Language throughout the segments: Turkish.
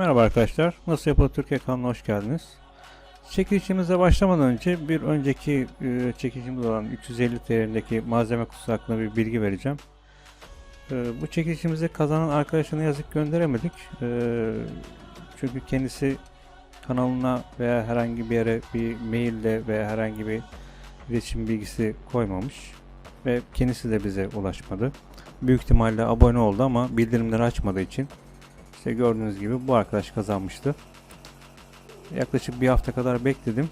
Merhaba arkadaşlar. Nasıl Yapılır Türkiye kanalına hoş geldiniz. Çekilişimize başlamadan önce bir önceki e, çekilişimiz olan 350 TL'deki malzeme kutusu hakkında bir bilgi vereceğim. E, bu çekilişimizi kazanan arkadaşına yazık gönderemedik. E, çünkü kendisi kanalına veya herhangi bir yere bir maille veya herhangi bir iletişim bilgisi koymamış. Ve kendisi de bize ulaşmadı. Büyük ihtimalle abone oldu ama bildirimleri açmadığı için işte gördüğünüz gibi bu arkadaş kazanmıştı. Yaklaşık bir hafta kadar bekledim.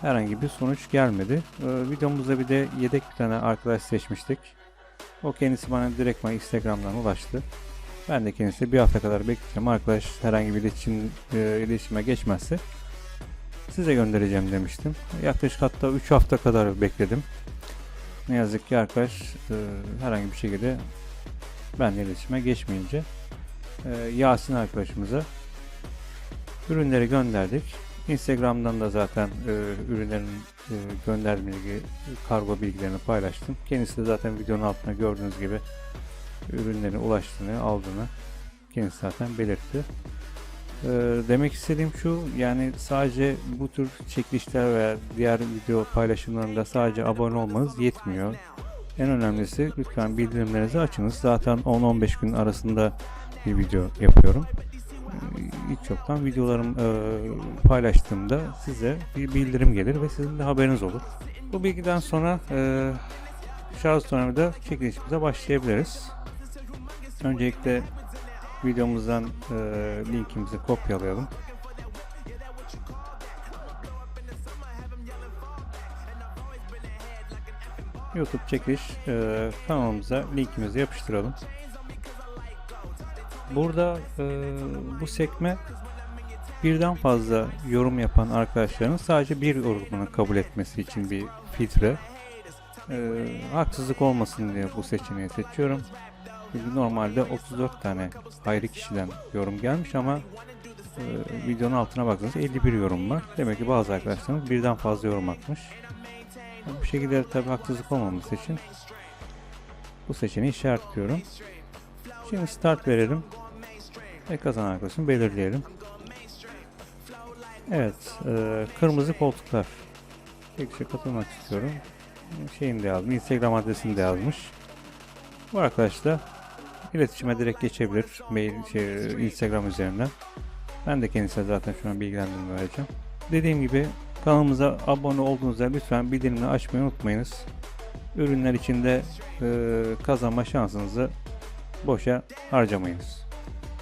Herhangi bir sonuç gelmedi. Ee, videomuzda bir de yedek bir tane arkadaş seçmiştik. O kendisi bana direktman Instagram'dan ulaştı. Ben de kendisi bir hafta kadar bekleyeceğim. Arkadaş herhangi bir iletişim, e, iletişime geçmezse size göndereceğim demiştim. Yaklaşık hatta 3 hafta kadar bekledim. Ne yazık ki arkadaş e, herhangi bir şekilde benimle iletişime geçmeyince Yasin arkadaşımıza ürünleri gönderdik. Instagram'dan da zaten e, ürünlerin e, gönderme bilgi, kargo bilgilerini paylaştım. Kendisi de zaten videonun altına gördüğünüz gibi ürünlerin ulaştığını, aldığını kendisi zaten belirtti. E, demek istediğim şu, yani sadece bu tür çekilişler veya diğer video paylaşımlarında sadece abone olmanız yetmiyor. En önemlisi lütfen bildirimlerinizi açınız. Zaten 10-15 gün arasında bir video yapıyorum. İlk yoktan videolarım e, paylaştığımda size bir bildirim gelir ve sizin de haberiniz olur. Bu bilgiden sonra e, şarj tornavida çekilişimize başlayabiliriz. Öncelikle videomuzdan e, linkimizi kopyalayalım. YouTube çekiliş e, kanalımıza linkimizi yapıştıralım. Burada e, bu sekme birden fazla yorum yapan arkadaşların sadece bir yorumunu kabul etmesi için bir filtre. E, haksızlık olmasın diye bu seçeneği seçiyorum. Çünkü normalde 34 tane ayrı kişiden yorum gelmiş ama e, videonun altına baktığınızda 51 yorum var. Demek ki bazı arkadaşlarımız birden fazla yorum atmış. Bu şekilde tabi haksızlık olmaması için bu seçeneği işaretliyorum. Şimdi start verelim. Ve kazanan arkadaşını belirleyelim. Evet. E, kırmızı koltuklar. Çekişe katılmak istiyorum. Şeyini de yazmış. Instagram adresini de yazmış. Bu arkadaş da iletişime direkt geçebilir. Mail, şey, Instagram üzerinden. Ben de kendisine zaten şu an bilgilendirme vereceğim. Dediğim gibi kanalımıza abone olduğunuzda lütfen bildirimleri açmayı unutmayınız. Ürünler içinde e, kazanma şansınızı boşa harcamayınız.